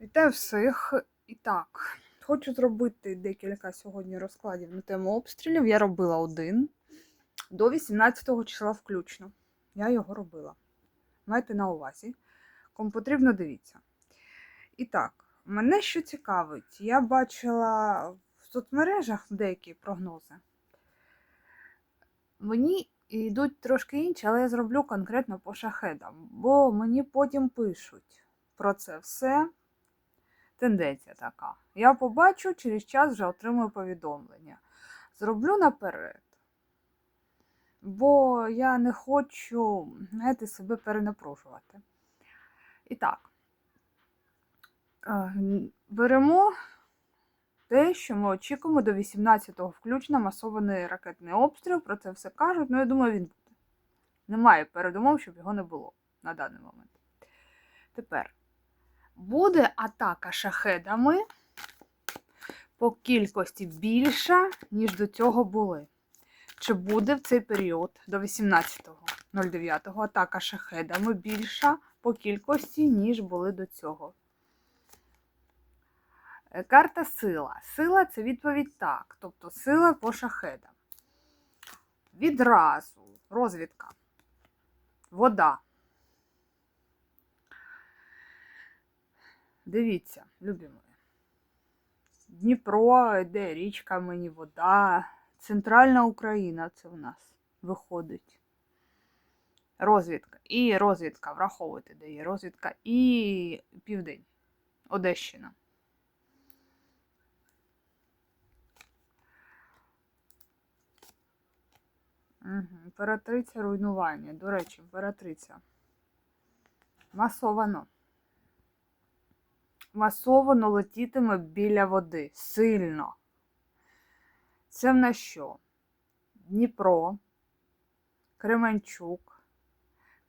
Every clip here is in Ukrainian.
Вітаю всіх. І так, хочу зробити декілька сьогодні розкладів на тему обстрілів. Я робила один до 18 числа включно. Я його робила. Майте на увазі. Кому потрібно, дивіться. І так, мене що цікавить, я бачила в соцмережах деякі прогнози. Мені йдуть трошки інші, але я зроблю конкретно по шахедам, бо мені потім пишуть про це все. Тенденція така. Я побачу, через час вже отримую повідомлення. Зроблю наперед. Бо я не хочу, знаєте, себе перенапружувати. І так, е, беремо те, що ми очікуємо до 18-го включно масований ракетний обстріл. Про це все кажуть. Ну, я думаю, він буде. Немає передумов, щоб його не було на даний момент. Тепер буде атака шахедами по кількості більша, ніж до цього були. Чи буде в цей період до 18.09 атака шахедами більша по кількості, ніж були до цього? Е, Карта сила. Сила це відповідь так. Тобто сила по шахедам. Відразу розвідка. Вода. Дивіться, любі мої. Дніпро, де річка мені, вода. Центральна Україна це в нас виходить. Розвідка. І розвідка, враховуйте, де є розвідка, і південь. Одещина. Угу. Імператриця руйнування. До речі, імператриця. Масовано масово летітиме біля води. Сильно. Це в нас що? Дніпро, Кременчук,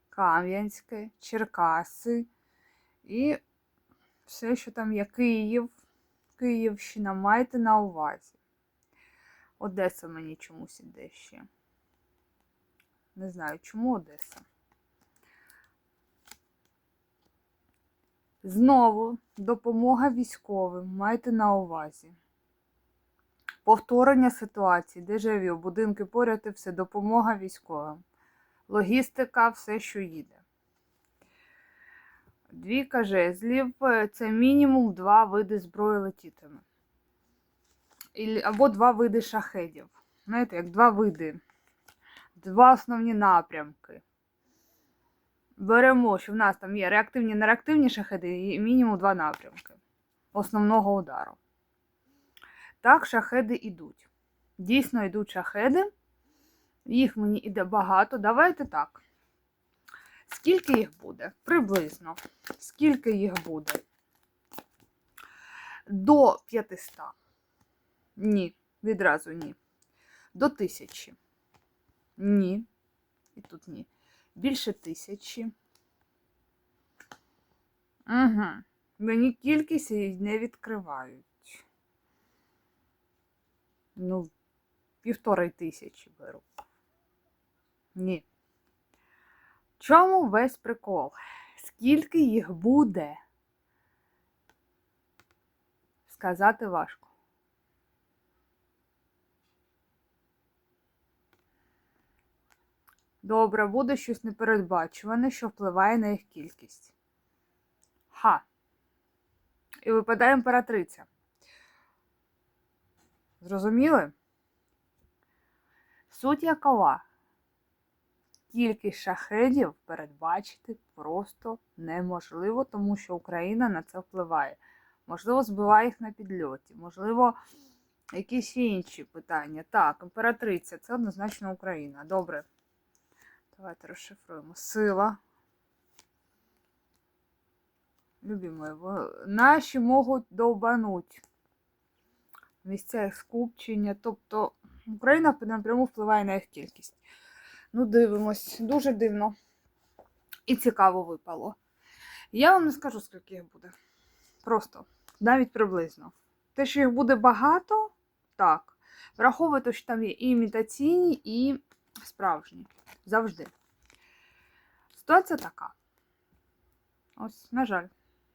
Кам'янське, Черкаси і все, що там є Київ, Київщина, майте на увазі. Одеса мені чомусь іде ще. Не знаю, чому Одеса. Знову допомога військовим майте на увазі. Повторення ситуації, дежавю, будинки поряд і все, допомога військовим. Логістика, все, що їде. Двійка жезлів це мінімум два види зброї летітиме. Або два види шахедів. Знаєте, як два види. Два основні напрямки беремо, що в нас там є реактивні нереактивні шахеди і мінімум два напрямки основного удару. Так, шахеди йдуть. Дійсно йдуть шахеди. Їх мені йде багато. Давайте так. Скільки їх буде? Приблизно. Скільки їх буде? До 500. Ні. Відразу ні. До 1000. Ні. І тут ні більше тисячі. Угу. Мені кількість її не відкривають. Ну, півтори тисячі беру. Ні. Чому весь прикол? Скільки їх буде? Сказати важко. Добре, буде щось непередбачуване, що впливає на їх кількість. Ха. І випадає імператриця. Зрозуміли? Суть якова. Кількість шахедів передбачити просто неможливо, тому що Україна на це впливає. Можливо, збиває їх на підльоті, можливо, якісь інші питання. Так, імператриця це однозначно Україна. Добре. Давайте розшифруємо. Сила. Любі мої, наші можуть довбануть. Місця їх скупчення. Тобто Україна напряму впливає на їх кількість. Ну, дивимось. Дуже дивно. І цікаво випало. Я вам не скажу, скільки їх буде. Просто, навіть приблизно. Те, що їх буде багато, так. Враховуйте, що там є і імітаційні, і справжні. Завжди. Ситуація така. Ось, на жаль.